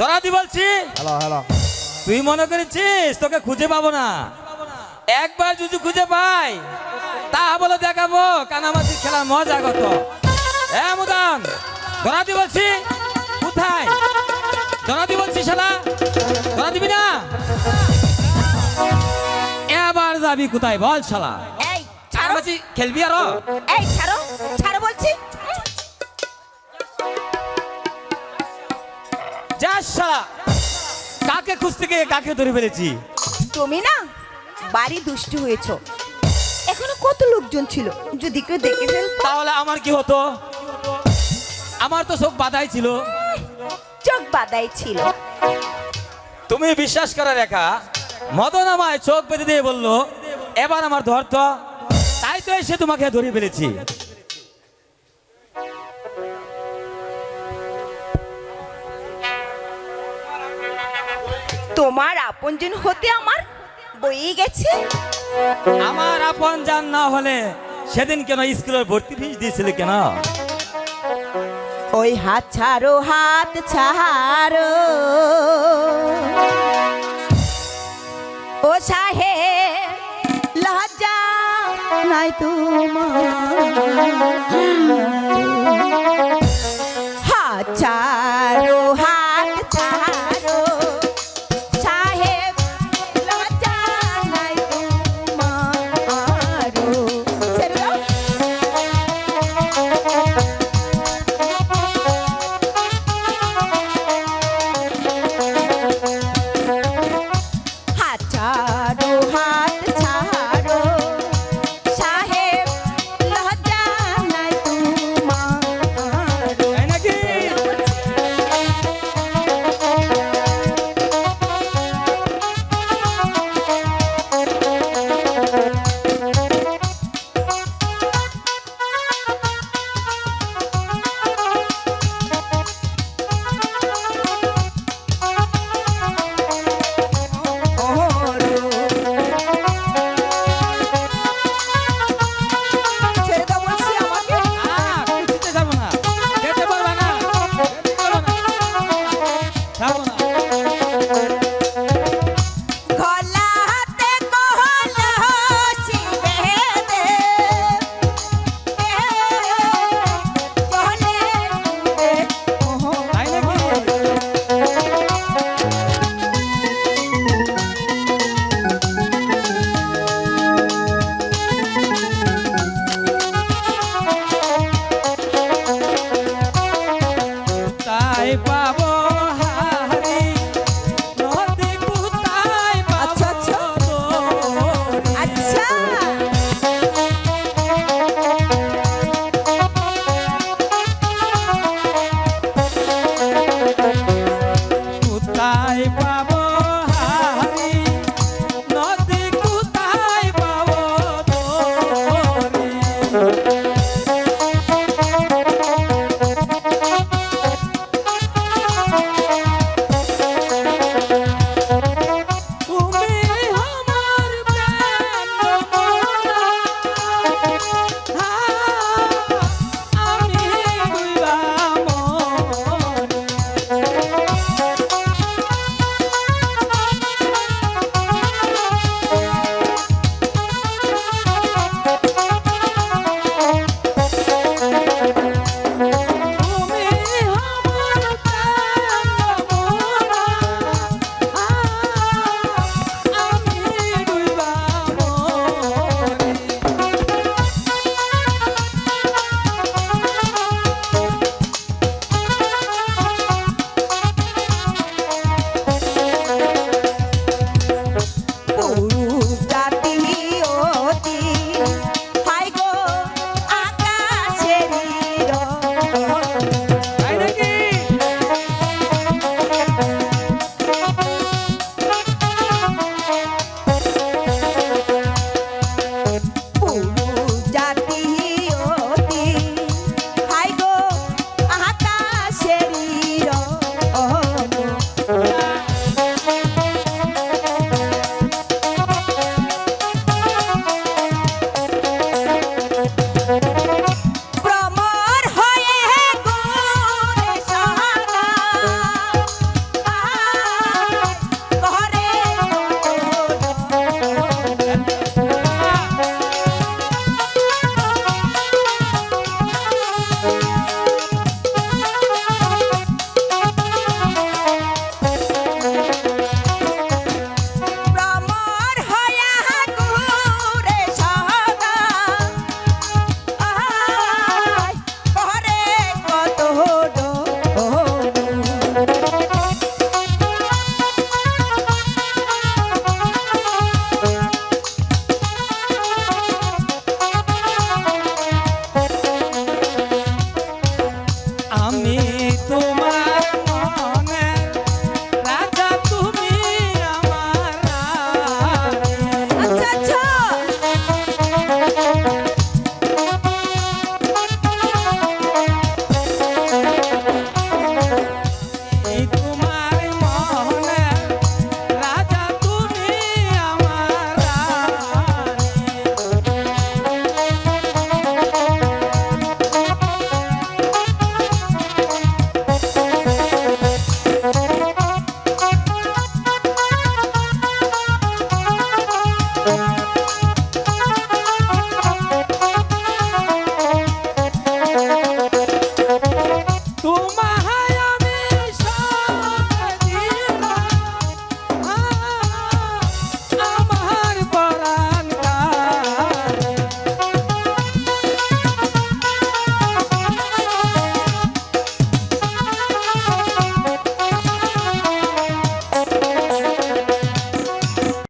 ধরাতি বলছি hello hello. তুই মনে করেছিস তোকে খুঁজে পাবো না? একবার যদি খুঁজে পাই তা বলে দেখাবো কানামাছি খেলার মজা কত। এ মুদান ধরাতি বলছি কোথায়? ধরাতি বলছি শালা ধরা দিবি না এবার যাবি কোথায় বল শালা। এই ছাড়ো। কানামাছি খেলবি আরও? এই ছাড়ো ছাড়ো বলছি। শালা কাকে খুঁজতে গিয়ে কাকে ধরে ফেলেছি? তুমি না বাড়ি দুষ্টু হয়েছো। এখনও কত লোকজন ছিল যদি কেউ দেখে ফেলতো? তাহলে আমার কি হতো? আমার তো সব বাধাই ছিল। চোখ বাদাই ছিল। তুমি বিশ্বাস করে রেখা মদন আমায় চোখ বেঁধে দিয়ে বলল এবার আমার ধরত তাই তো এসে তোমাকে ধরে ফেলেছি। তোমার আপনজন হতে আমার বইয়ে গেছে? আমার আপন জান না হলে সেদিন কেন স্কুলের ভর্তি ফিস দিয়েছিলে কেন? ওই হাত ছাড়ো হাত ছাড়ো। ও সাহে লজ্জা নাই তোমার। হাত ছাড়ো।